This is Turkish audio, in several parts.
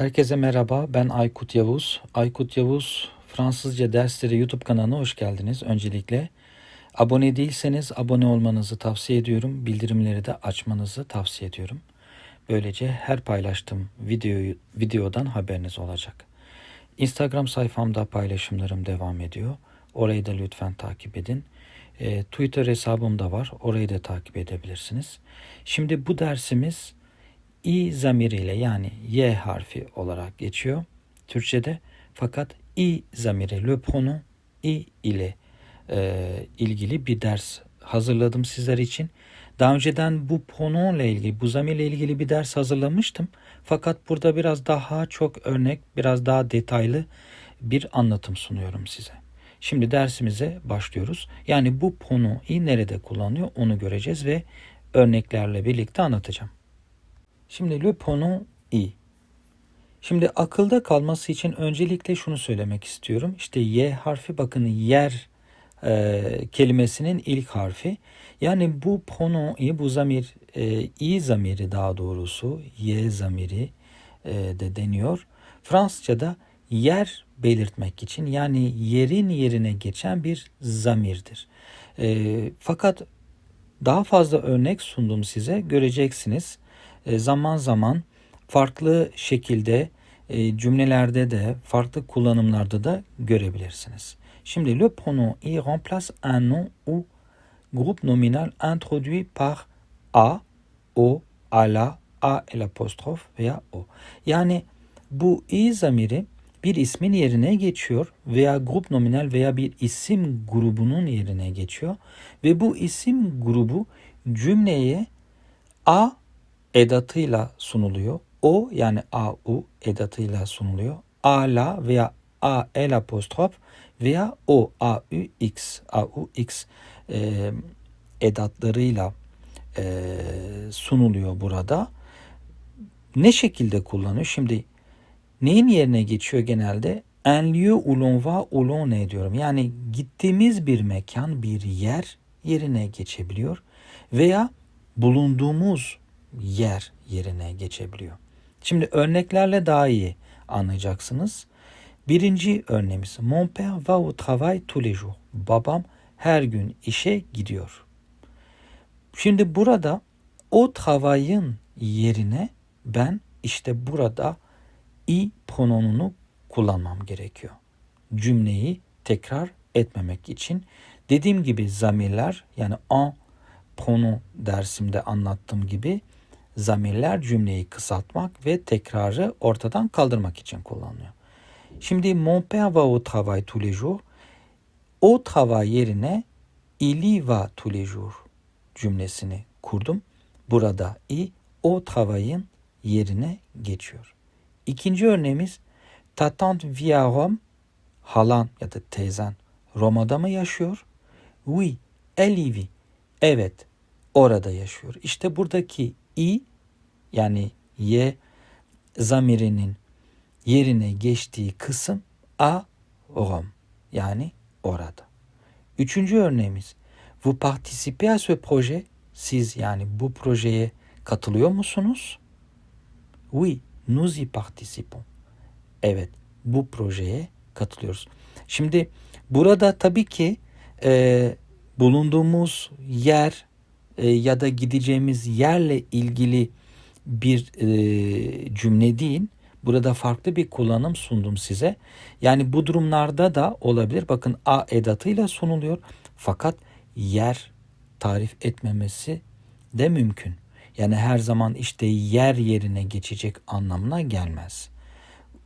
Herkese merhaba, ben Aykut Yavuz. Aykut Yavuz Fransızca dersleri YouTube kanalına hoş geldiniz. Öncelikle abone değilseniz abone olmanızı tavsiye ediyorum. Bildirimleri de açmanızı tavsiye ediyorum. Böylece her paylaştığım videoyu, videodan haberiniz olacak. Instagram sayfamda paylaşımlarım devam ediyor. Orayı da lütfen takip edin. E, Twitter hesabım da var. Orayı da takip edebilirsiniz. Şimdi bu dersimiz i zamiriyle yani y harfi olarak geçiyor Türkçede. Fakat i zamiri, le pronom i ile e, ilgili bir ders hazırladım sizler için. Daha önceden bu pronomla ilgili, bu zamirle ilgili bir ders hazırlamıştım. Fakat burada biraz daha çok örnek, biraz daha detaylı bir anlatım sunuyorum size. Şimdi dersimize başlıyoruz. Yani bu pronom i nerede kullanılıyor onu göreceğiz ve örneklerle birlikte anlatacağım. Şimdi le pronom i. Şimdi akılda kalması için öncelikle şunu söylemek istiyorum. İşte y harfi bakın yer e, kelimesinin ilk harfi. Yani bu pronom i, bu zamir e, i zamiri daha doğrusu y zamiri e, de deniyor. Fransızca'da yer belirtmek için yani yerin yerine geçen bir zamirdir. E, fakat daha fazla örnek sundum size göreceksiniz. E, zaman zaman farklı şekilde e, cümlelerde de farklı kullanımlarda da görebilirsiniz. Şimdi le pronom i remplace un nom ou groupe nominal introduit par a, o, ala, a el apostrof veya o. Yani bu i zamiri bir ismin yerine geçiyor veya grup nominal veya bir isim grubunun yerine geçiyor ve bu isim grubu cümleye a edatıyla sunuluyor. O yani AU edatıyla sunuluyor. ALA veya AL apostrof veya O AUX AUX e, edatlarıyla e, sunuluyor burada. Ne şekilde kullanıyor? Şimdi neyin yerine geçiyor genelde? En lieu où l'on va où l'on diyorum. Yani gittiğimiz bir mekan, bir yer yerine geçebiliyor. Veya bulunduğumuz yer yerine geçebiliyor. Şimdi örneklerle daha iyi anlayacaksınız. Birinci örneğimiz Mon père va au travail tous les jours. Babam her gün işe gidiyor. Şimdi burada o travail'ın yerine ben işte burada i pronomunu kullanmam gerekiyor. Cümleyi tekrar etmemek için. Dediğim gibi zamirler yani en pronom dersimde anlattığım gibi zamirler cümleyi kısaltmak ve tekrarı ortadan kaldırmak için kullanılıyor. Şimdi mon père va au travail tous les jours. O travail yerine il y va tous les jours cümlesini kurdum. Burada i o travail'ın yerine geçiyor. İkinci örneğimiz ta tante vit à Rome. Halan ya da teyzen Roma'da mı yaşıyor? Oui, elle y vit. Evet, orada yaşıyor. İşte buradaki i yani y zamirinin yerine geçtiği kısım a Rome yani orada. Üçüncü örneğimiz vous participez à ce projet siz yani bu projeye katılıyor musunuz? Oui, nous y participons. Evet, bu projeye katılıyoruz. Şimdi burada tabii ki e, bulunduğumuz yer e, ya da gideceğimiz yerle ilgili bir e, cümle değil. Burada farklı bir kullanım sundum size. Yani bu durumlarda da olabilir. Bakın a edatıyla sunuluyor. Fakat yer tarif etmemesi de mümkün. Yani her zaman işte yer yerine geçecek anlamına gelmez.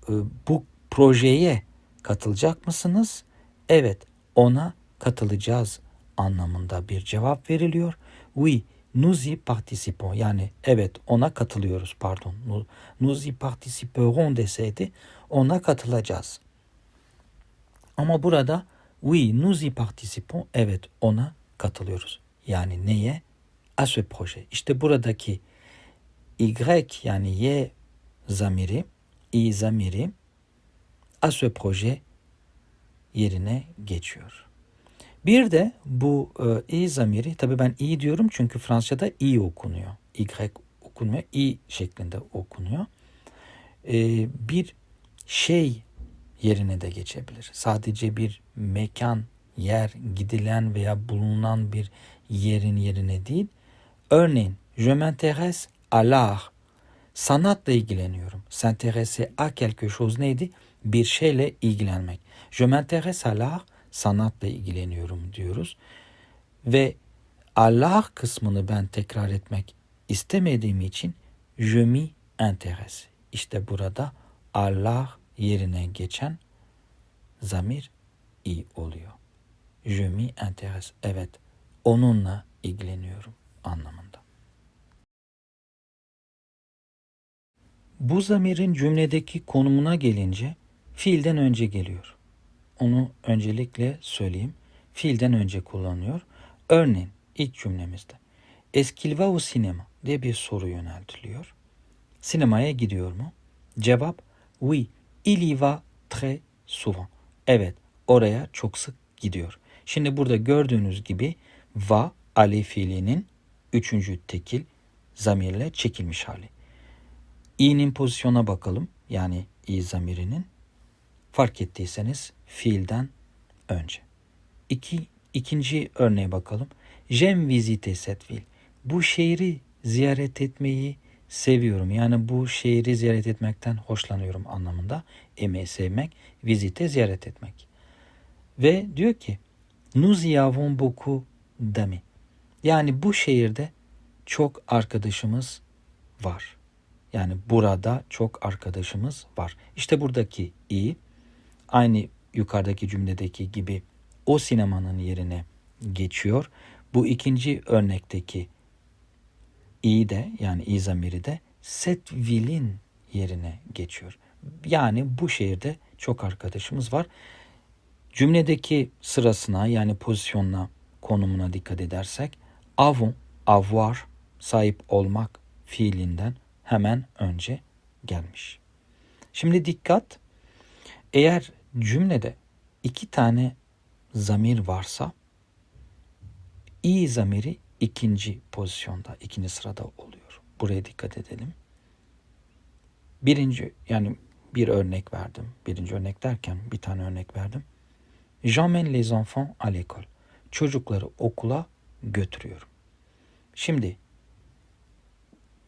E, bu projeye katılacak mısınız? Evet, ona katılacağız anlamında bir cevap veriliyor. Oui, nous y participons. Yani evet ona katılıyoruz pardon. Nous, nous y participerons deseydi ona katılacağız. Ama burada oui, nous y participons. Evet ona katılıyoruz. Yani neye? A ce projet. İşte buradaki Y yani Y zamiri, I zamiri a ce projet yerine geçiyor. Bir de bu e, i zamiri tabii ben i diyorum çünkü Fransızca'da i okunuyor. Y okunmuyor. i şeklinde okunuyor. e, bir şey yerine de geçebilir. Sadece bir mekan, yer, gidilen veya bulunan bir yerin yerine değil. Örneğin, je m'intéresse à l'art. Sanatla ilgileniyorum. S'intéresser à quelque chose neydi? Bir şeyle ilgilenmek. Je m'intéresse à l'art, sanatla ilgileniyorum diyoruz. Ve Allah kısmını ben tekrar etmek istemediğim için je m'y intéresse. İşte burada Allah yerine geçen zamir i oluyor. Je m'y intéresse. Evet, onunla ilgileniyorum anlamında. Bu zamirin cümledeki konumuna gelince fiilden önce geliyor. Onu öncelikle söyleyeyim. Fiilden önce kullanıyor. Örneğin ilk cümlemizde Eskil va sinema diye bir soru yöneltiliyor. Sinemaya gidiyor mu? Cevap oui, il y va très souvent. Evet, oraya çok sık gidiyor. Şimdi burada gördüğünüz gibi va ale fiilinin üçüncü tekil zamirle çekilmiş hali. i'nin pozisyona bakalım. Yani i zamirinin. Fark ettiyseniz fiilden önce. İki, ikinci örneğe bakalım. J'aime visiter cette ville. Bu şehri ziyaret etmeyi seviyorum. Yani bu şehri ziyaret etmekten hoşlanıyorum anlamında. Aimer sevmek, visite ziyaret etmek. Ve diyor ki Nous y avons beaucoup d'amis. Yani bu şehirde çok arkadaşımız var. Yani burada çok arkadaşımız var. İşte buradaki i aynı yukarıdaki cümledeki gibi o sinemanın yerine geçiyor. Bu ikinci örnekteki i de yani i zamiri de Setville'in yerine geçiyor. Yani bu şehirde çok arkadaşımız var. Cümledeki sırasına yani pozisyonuna, konumuna dikkat edersek avon, avoir, sahip olmak fiilinden hemen önce gelmiş. Şimdi dikkat. Eğer cümlede iki tane zamir varsa i zamiri ikinci pozisyonda, ikinci sırada oluyor. Buraya dikkat edelim. Birinci yani bir örnek verdim. Birinci örnek derken bir tane örnek verdim. J'emmène les enfants à l'école. Çocukları okula götürüyorum. Şimdi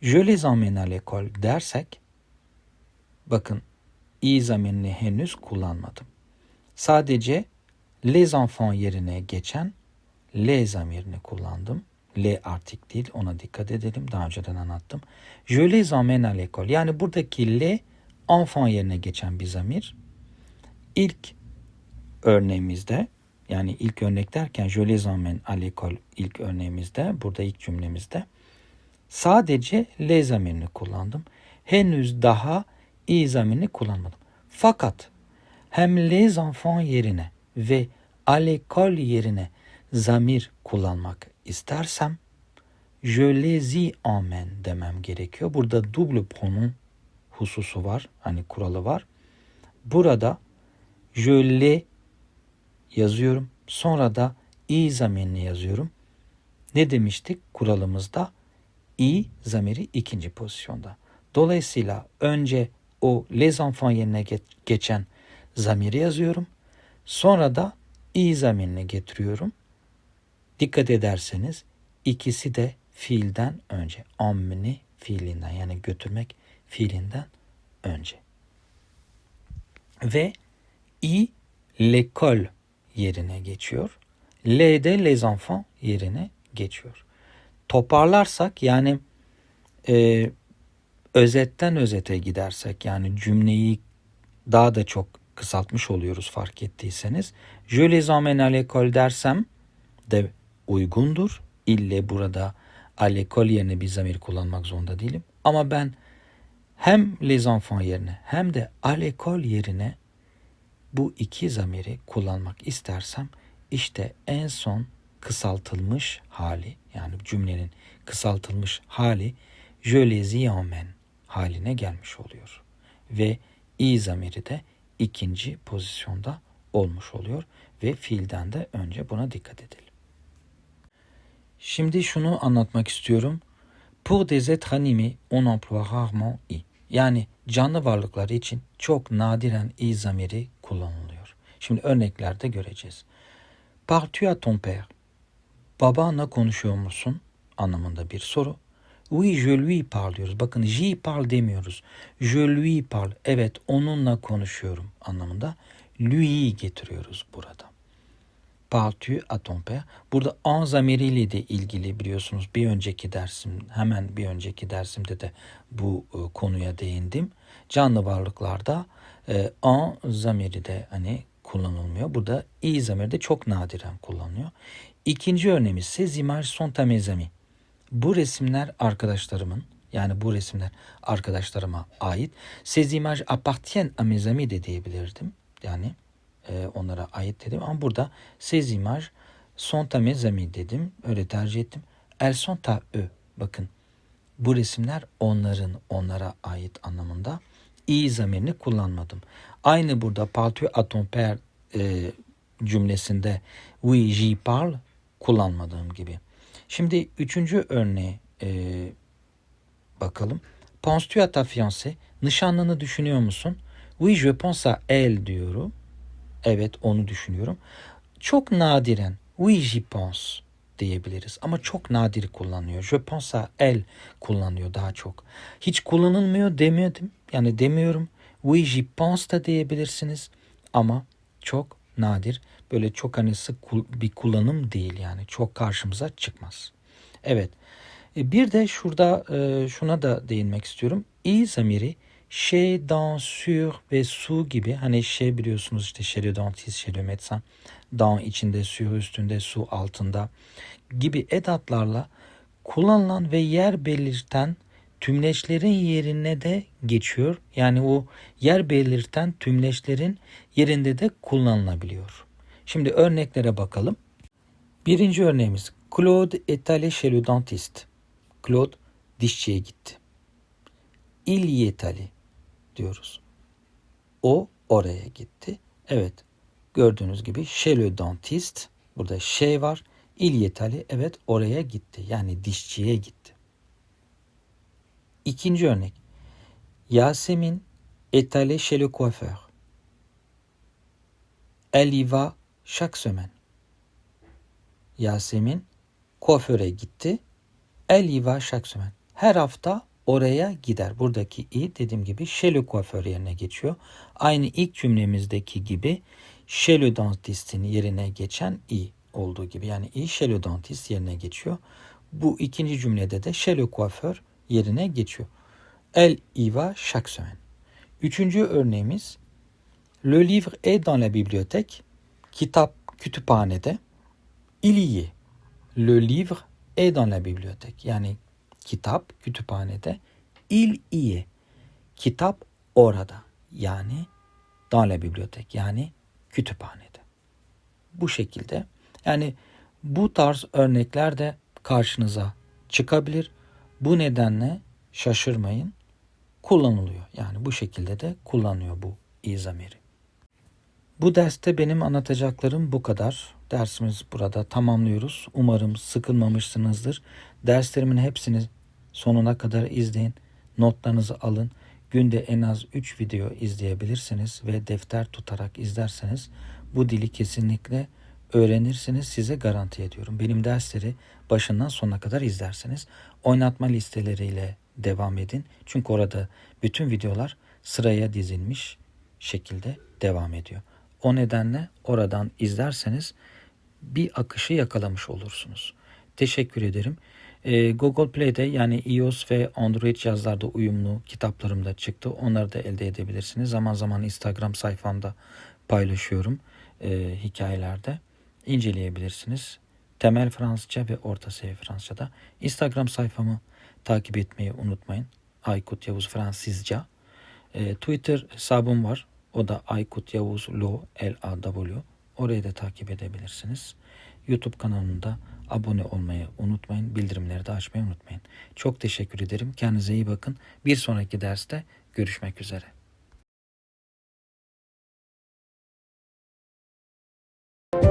je les emmène à l'école dersek bakın i zamirini henüz kullanmadım. Sadece les enfants yerine geçen les zamirini kullandım. Le artik değil ona dikkat edelim. Daha önceden anlattım. Je les emmène à l'école. Yani buradaki le enfant yerine geçen bir zamir. İlk örneğimizde yani ilk örnek derken je les emmène à l'école ilk örneğimizde burada ilk cümlemizde sadece les zamirini kullandım. Henüz daha i zamirini kullanmadım. Fakat hem les enfants yerine ve à l'école yerine zamir kullanmak istersem je les y emmène demem gerekiyor. Burada double pronom hususu var. Hani kuralı var. Burada je les yazıyorum. Sonra da i zamirini yazıyorum. Ne demiştik kuralımızda? i zamiri ikinci pozisyonda. Dolayısıyla önce o les enfants yerine geçen zamiri yazıyorum. Sonra da i zamirini getiriyorum. Dikkat ederseniz ikisi de fiilden önce. Emni fiilinden yani götürmek fiilinden önce. Ve i l'école yerine geçiyor. L de les enfants yerine geçiyor. Toparlarsak yani e, özetten özete gidersek yani cümleyi daha da çok kısaltmış oluyoruz fark ettiyseniz. Je les emmène à l'école dersem de uygundur. İlle burada à l'école yerine bir zamir kullanmak zorunda değilim. Ama ben hem les enfants yerine hem de à l'école yerine bu iki zamiri kullanmak istersem işte en son kısaltılmış hali yani cümlenin kısaltılmış hali je les emmène haline gelmiş oluyor. Ve i zamiri de ikinci pozisyonda olmuş oluyor ve fiilden de önce buna dikkat edelim. Şimdi şunu anlatmak istiyorum. Pour des êtres animés, on emploie rarement i. Yani canlı varlıklar için çok nadiren i zamiri kullanılıyor. Şimdi örneklerde göreceğiz. Parles-tu à ton père? Babanla konuşuyor musun? Anlamında bir soru. Oui, je lui parle diyoruz. Bakın j'y parle demiyoruz. Je lui parle. Evet, onunla konuşuyorum anlamında. Lui getiriyoruz burada. Parles-tu à ton père? Burada en zamiriyle de ilgili biliyorsunuz bir önceki dersim, hemen bir önceki dersimde de bu e, konuya değindim. Canlı varlıklarda e, en zamiri de hani kullanılmıyor. Burada i zamiri de çok nadiren kullanılıyor. İkinci örneğimiz sont à mes amis. Bu resimler arkadaşlarımın yani bu resimler arkadaşlarıma ait. Ces images appartiennent à mes amis de diyebilirdim. Yani e, onlara ait dedim ama burada ces images sont à mes amis dedim. Öyle tercih ettim. Elles sont à eux. Bakın bu resimler onların, onlara ait anlamında i zamirini kullanmadım. Aynı burada parles-tu à ton père e, cümlesinde oui j'y parle kullanmadığım gibi. Şimdi üçüncü örneğe e, bakalım. Penses-tu à ta fiancée? Nişanlını düşünüyor musun? Oui je pense à elle diyorum. Evet onu düşünüyorum. Çok nadiren oui j'y pense diyebiliriz ama çok nadir kullanıyor. Je pense à elle kullanıyor daha çok. Hiç kullanılmıyor demedim. Yani demiyorum. Oui j'y pense da diyebilirsiniz ama çok nadir. Böyle çok hani sık bir kullanım değil yani. Çok karşımıza çıkmaz. Evet. E, bir de şurada e, şuna da değinmek istiyorum. i zamiri şey, dans, sur ve su gibi hani şey biliyorsunuz işte dentiste, chez le médecin, dans içinde, sur üstünde, su altında gibi edatlarla kullanılan ve yer belirten tümleçlerin yerine de geçiyor. Yani o yer belirten tümleçlerin yerinde de kullanılabiliyor. Şimdi örneklere bakalım. Birinci örneğimiz Claude est allé chez le dentiste. Claude dişçiye gitti. Il y est allé diyoruz. O oraya gitti. Evet gördüğünüz gibi chez le dentiste burada şey var. Il y est allé evet oraya gitti. Yani dişçiye gitti. İkinci örnek. Yasemin est allée chez le coiffeur. Elle y va chaque semaine. Yasemin kuaföre gitti. Elle y va chaque semaine. Her hafta oraya gider. Buradaki i dediğim gibi le coiffeur yerine geçiyor. Aynı ilk cümlemizdeki gibi le dentist'in yerine geçen i olduğu gibi. Yani i chez le dentiste yerine geçiyor. Bu ikinci cümlede de le coiffeur yerine geçiyor. Elle y chaque semaine. Üçüncü örneğimiz Le livre est dans la bibliothèque. Kitap kütüphanede. Il y est. Le livre est dans la bibliothèque. Yani kitap kütüphanede. Il y est. Kitap orada. Yani dans la bibliothèque. Yani kütüphanede. Bu şekilde. Yani bu tarz örnekler de karşınıza çıkabilir. Bu nedenle şaşırmayın. Kullanılıyor. Yani bu şekilde de kullanıyor bu i zamiri. Bu derste benim anlatacaklarım bu kadar. Dersimiz burada tamamlıyoruz. Umarım sıkılmamışsınızdır. Derslerimin hepsini sonuna kadar izleyin. Notlarınızı alın. Günde en az 3 video izleyebilirsiniz ve defter tutarak izlerseniz bu dili kesinlikle öğrenirsiniz. Size garanti ediyorum. Benim dersleri başından sonuna kadar izlerseniz oynatma listeleriyle devam edin. Çünkü orada bütün videolar sıraya dizilmiş şekilde devam ediyor. O nedenle oradan izlerseniz bir akışı yakalamış olursunuz. Teşekkür ederim. Ee, Google Play'de yani iOS ve Android cihazlarda uyumlu kitaplarım da çıktı. Onları da elde edebilirsiniz. Zaman zaman Instagram sayfamda paylaşıyorum e, hikayelerde. İnceleyebilirsiniz. Temel Fransızca ve orta seviye Fransızca'da. Instagram sayfamı takip etmeyi unutmayın. Aykut Yavuz Fransızca. E, Twitter hesabım var. O da Aykut Yavuz Lo L-A-W. Orayı da takip edebilirsiniz. YouTube kanalında abone olmayı unutmayın. Bildirimleri de açmayı unutmayın. Çok teşekkür ederim. Kendinize iyi bakın. Bir sonraki derste görüşmek üzere.